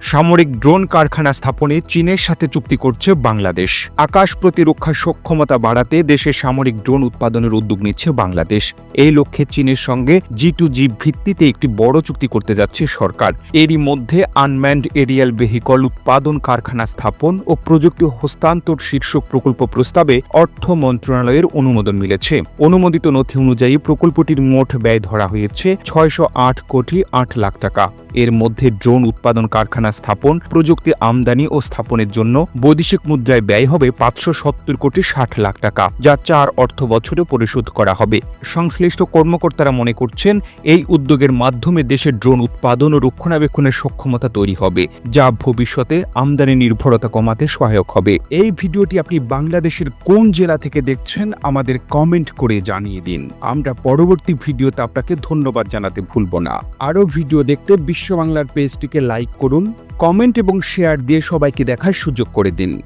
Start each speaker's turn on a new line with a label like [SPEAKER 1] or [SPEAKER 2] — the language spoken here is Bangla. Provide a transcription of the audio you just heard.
[SPEAKER 1] সামরিক ড্রোন কারখানা স্থাপনে চীনের সাথে চুক্তি করছে বাংলাদেশ। আকাশ প্রতিরক্ষা সক্ষমতা বাড়াতে দেশে সামরিক ড্রোন উৎপাদনের উদ্যোগ নিচ্ছে বাংলাদেশ। এই লক্ষ্যে চীনের সঙ্গে জি টু জি ভিত্তিতে একটি বড় চুক্তি করতে যাচ্ছে সরকার। এরই মধ্যে আনম্যান্ড এরিয়াল ভেহিকল উৎপাদন কারখানা স্থাপন ও প্রযুক্তি হস্তান্তর শীর্ষক প্রকল্প প্রস্তাবে অর্থ মন্ত্রণালয়ের অনুমোদন মিলেছে। অনুমোদিত নথি অনুযায়ী প্রকল্পটির মোট ব্যয় ধরা হয়েছে ছয়শো আট কোটি আট লাখ টাকা। এর মধ্যে ড্রোন উৎপাদন কারখানা স্থাপন, প্রযুক্তি আমদানি ও স্থাপনের জন্য বৈদেশিক মুদ্রায় ব্যয় হবে পাঁচশো সত্তর কোটি ষাট লাখ টাকা, যা চার অর্থ বছরে পরিশোধ করা হবে। সংশ্লিষ্ট কর্মকর্তারা মনে করছেন, এই উদ্যোগের মাধ্যমে দেশের ড্রোন উৎপাদন ও রক্ষণাবেক্ষণের সক্ষমতা তৈরি হবে, যা ভবিষ্যতে আমদানি নির্ভরতা কমাতে সহায়ক হবে। এই ভিডিওটি আপনি বাংলাদেশের কোন জেলা থেকে দেখছেন, আমাদের কমেন্ট করে জানিয়ে দিন। আমরা পরবর্তী ভিডিওতে আপনাকে ধন্যবাদ জানাতে ভুলব না। আরও ভিডিও দেখতে বিশ্ব বাংলার পেজটিকে লাইক করুন কমেন্ট এবং শেয়ার দিয়ে সবাইকে দেখার সুযোগ করে দিন।